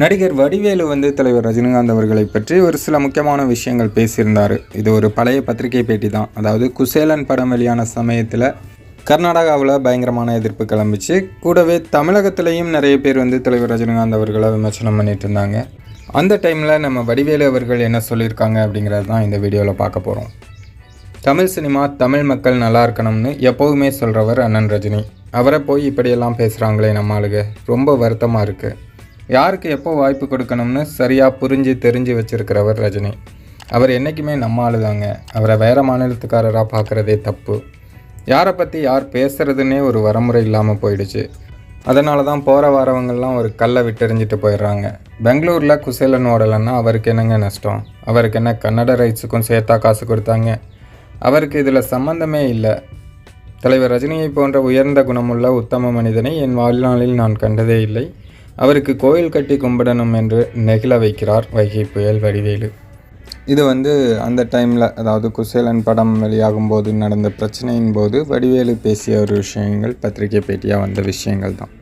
நடிகர் வடிவேலு வந்து தலைவர் ரஜினிகாந்த் அவர்களை பற்றி ஒரு சில முக்கியமான விஷயங்கள் பேசியிருந்தார். இது ஒரு பழைய பத்திரிகை பேட்டி தான். அதாவது குசேலன் படம் வெளியான சமயத்தில் கர்நாடகாவில் பயங்கரமான எதிர்ப்பு கிளம்பிச்சு கூடவே தமிழகத்திலையும் நிறைய பேர் வந்து தலைவர் ரஜினிகாந்த் அவர்களை விமர்சனம் பண்ணிட்டு இருந்தாங்க. அந்த டைமில் நம்ம வடிவேலு அவர்கள் என்ன சொல்லியிருக்காங்க அப்படிங்கிறது தான் இந்த வீடியோவில் பார்க்க போகிறோம் தமிழ் சினிமா தமிழ் மக்கள் நல்லா இருக்கணும்னு எப்போதுமே சொல்கிறவர் அண்ணன் ரஜினி. அவரை போய் இப்படியெல்லாம் பேசுகிறாங்களே நம்ம ஆளுக. ரொம்ப வருத்தமாக இருக்குது யாருக்கு எப்போ வாய்ப்பு கொடுக்கணும்னு சரியாக புரிஞ்சு தெரிஞ்சு வச்சுருக்கிறவர் ரஜினி. அவர் என்றைக்குமே நம்ம ஆளு தாங்க அவரை வேறு மாநிலத்துக்காரராக பார்க்குறதே தப்பு. யாரை பற்றி யார் பேசுகிறதுனே ஒரு வரமுறை இல்லாமல் போயிடுச்சு. அதனால தான் போகிற வரவங்கள்லாம் ஒரு கல்லை விட்டெறிஞ்சிட்டு போயிடுறாங்க. பெங்களூரில் குசேலன் ஓடலைன்னா அவருக்கு என்னங்க நஷ்டம்? அவருக்கு என்ன கன்னட ரைட்ஸுக்கும் சேர்த்தா காசு கொடுத்தாங்க? அவருக்கு இதில் சம்மந்தமே இல்லை. தலைவர் ரஜினியை போன்ற உயர்ந்த குணமுள்ள உத்தம மனிதனை என் வாழ்நாளில் நான் கண்டதே இல்லை. அவருக்கு கோயில் கட்டி கும்பிடணும் என்று நெகிழ வைக்கிறார் வைகை புயல் வடிவேலு. இது வந்து அந்த டைமில் அதாவது குசேலன் படம் வெளியாகும் போது நடந்த பிரச்சனையின் போது வடிவேலு பேசிய ஒரு விஷயங்கள் பத்திரிகை பேட்டியாக வந்த விஷயங்கள் தான்.